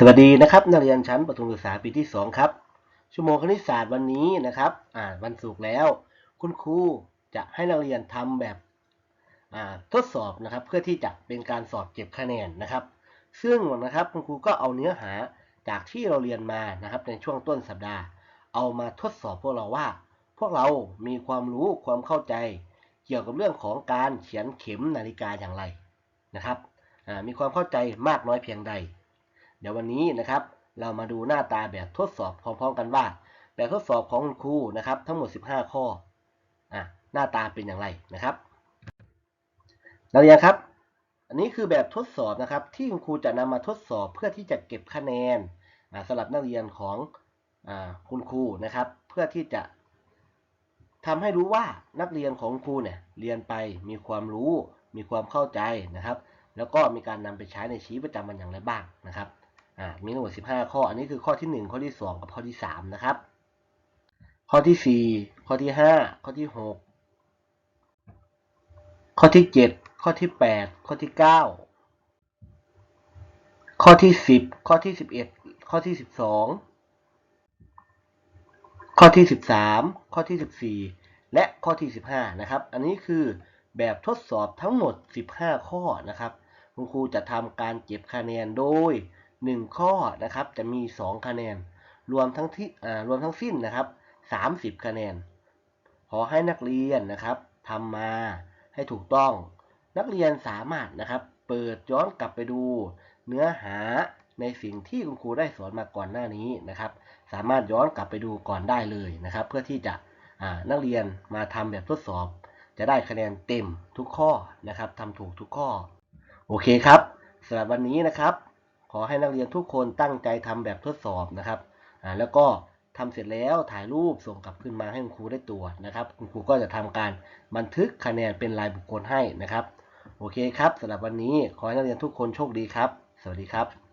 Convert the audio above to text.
สวัสดีนะครับนักเรียนชั้นประถมศึกษาปีที่ 2 ครับ ชั่วโมงคณิตศาสตร์วันนี้นะครับอ่าวันศุกร์แล้ว คุณครูจะให้นักเรียนทำแบบอ่าทดสอบนะครับ เพื่อที่จะเป็นการสอบเก็บคะแนนนะครับ ซึ่งนะครับคุณครูก็เอาเนื้อหาจากที่เราเรียนมานะครับ ในช่วงต้นสัปดาห์ เอามาทดสอบพวกเราว่า พวกเรามีความรู้ความเข้าใจ เกี่ยวกับเรื่องของการเขียนเข็มนาฬิกาอย่างไรนะครับมีความเข้าใจมากน้อยเพียงใด เดี๋ยววันนี้นะครับ เรามาดูหน้าตาแบบทดสอบพร้อมๆกันว่า แบบทดสอบของคุณครูนะครับ ทั้งหมด 15 ข้ออะหน้าตาเป็นอย่างไรนะครับนักเรียนครับ อันนี้คือแบบทดสอบนะครับ ที่คุณครูจะนำมาทดสอบเพื่อที่จะเก็บคะแนนสำหรับนักเรียนของอคุณครูนะครับ เพื่อที่จะทำให้รู้ว่านักเรียนของครูเนี่ยเรียนไปมีความรู้ มีความเข้าใจนะครับ แล้วก็มีการนำไปใช้ในชีวิตประจำวันอย่างไรบ้างนะครับ อ่ามีทั้งหมด15 ข้อ อันนี้คือข้อที่ 1 ข้อที่ 2 กับข้อที่ 3 นะครับ ข้อที่ 4 ข้อที่ 5 ข้อที่ 6 ข้อที่ 7 ข้อที่ 8 ข้อที่ 9 ข้อที่ 10 ข้อที่ 11 ข้อที่ 12 ข้อที่ 13 ข้อที่ 14 และข้อที่ 15 นะครับ อันนี้คือแบบทดสอบทั้งหมด 15 ข้อนะครับ คุณครูจะทำการเก็บคะแนนโดย 1 ข้อนะครับ จะมี 2 คะแนน รวมทั้งที่อ่ารวมทั้งสิ้นนะครับ 30 คะแนน ขอให้นักเรียนนะครับทำมาให้ถูกต้อง นักเรียนสามารถนะครับ เปิดย้อนกลับไปดู เนื้อหาในสิ่งที่คุณครูได้สอนมาก่อนหน้านี้นะครับ สามารถย้อนกลับไปดูก่อนได้เลยนะครับ เพื่อที่จะนักเรียนมาทำแบบทดสอบ จะได้คะแนนเต็มทุกข้อนะครับทำถูกทุกข้อ โอเคครับสำหรับวันนี้นะครับ ขอให้นักเรียนทุกคนตั้งใจทำแบบทดสอบนะครับอ่าแล้วก็ทำเสร็จแล้วถ่ายรูปส่งกลับขึ้นมาให้คุณครูได้ตรวจนะครับ คุณครูก็จะทำการบันทึกคะแนนเป็นรายบุคคลให้นะครับ โอเคครับสำหรับวันนี้ขอให้นักเรียนทุกคนโชคดีครับ สวัสดีครับ